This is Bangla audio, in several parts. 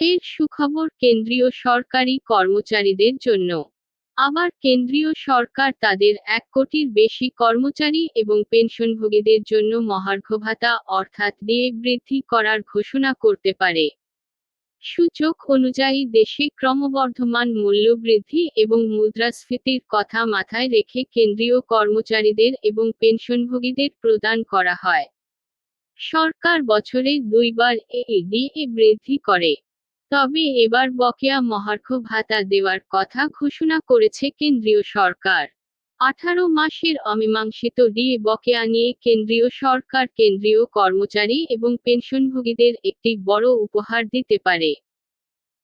ফের সুখবর কেন্দ্রীয় সরকারি কর্মচারীদের জন্য। আবার কেন্দ্রীয় সরকার তাদের এক কোটির বেশি কর্মচারী এবং পেনশনভোগীদের জন্য মহার্ঘ ভাতা অর্থাৎ দিয়ে বৃদ্ধি করার ঘোষণা করতে পারে। সূচক অনুযায়ী দেশে ক্রমবর্ধমান মূল্যবৃদ্ধি এবং মুদ্রাস্ফীতির কথা মাথায় রেখে কেন্দ্রীয় কর্মচারীদের এবং পেনশনভোগীদের প্রদান করা হয়। সরকার বছরে দুইবার এই ডিএ বৃদ্ধি করে। তবে এবার বকেয়া মহার্ঘ ভাতা দেওয়ার কথা ঘোষণা করেছে কেন্দ্রীয় সরকার। আঠারো মাসের অমীমাংসিত ডিএ বকেয়া নিয়ে কেন্দ্রীয় সরকার কেন্দ্রীয় কর্মচারী এবং পেনশনভোগীদের একটি বড় উপহার দিতে পারে।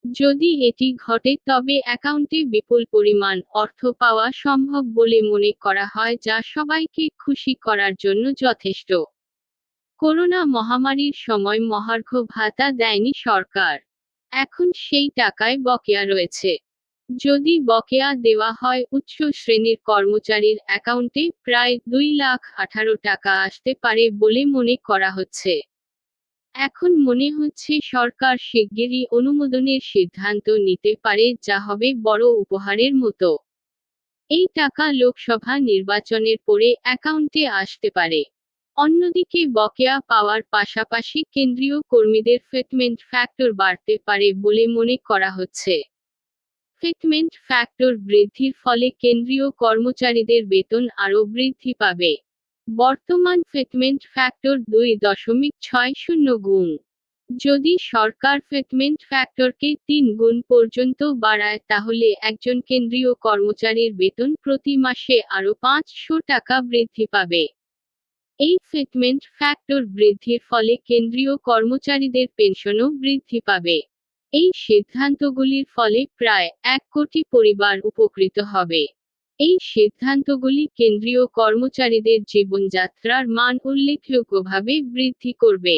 যদি এটি ঘটে তবে অ্যাকাউন্টে বিপুল পরিমাণ অর্থ পাওয়া সম্ভব বলে মনে করা হয় যা সবাইকে খুশি করার জন্য যথেষ্ট। করোনা মহামারীর সময় মহার্ঘ ভাতা দেয়নি সরকার। এখন সেই টাকায় বকেয়া রয়েছে। যদি বকেয়া দেওয়া হয়, উচ্চ শ্রেণির কর্মচারীর অ্যাকাউন্টে প্রায় দুই লাখ আঠারো টাকা আসতে পারে বলে মনে করা হচ্ছে। এখন মনে হচ্ছে সরকার শিগগিরই অনুমোদনের সিদ্ধান্ত নিতে পারে, যা হবে বড় উপহারের মতো। এই টাকা লোকসভা নির্বাচনের পরে অ্যাকাউন্টে আসতে পারে। অন্যদিকে, বকেয়া পাওয়ার পাশাপাশি কেন্দ্রীয় কর্মীদের ফিটমেন্ট ফ্যাক্টর বাড়তে পারে বলে মনে করা হচ্ছে। ফিটমেন্ট ফ্যাক্টর বৃদ্ধির ফলে কেন্দ্রীয় কর্মচারীদের বেতন আরও বৃদ্ধি পাবে। বর্তমান ফিটমেন্ট ফ্যাক্টর দুই দশমিক ছয় শূন্য গুণ। যদি সরকার ফিটমেন্ট ফ্যাক্টরকে তিন গুণ পর্যন্ত বাড়ায়, তাহলে একজন কেন্দ্রীয় কর্মচারীর বেতন প্রতি মাসে আরও পাঁচশো টাকা বৃদ্ধি পাবে। এই ফিটমেন্ট ফ্যাক্টর বৃদ্ধির ফলে কেন্দ্রীয় কর্মচারীদের পেনশনও বৃদ্ধি পাবে। এই সিদ্ধান্তগুলির ফলে প্রায় এক কোটি পরিবার উপকৃত হবে। এই সিদ্ধান্তগুলি কেন্দ্রীয় কর্মচারীদের জীবনযাত্রার মান উল্লেখযোগ্যভাবে বৃদ্ধি করবে।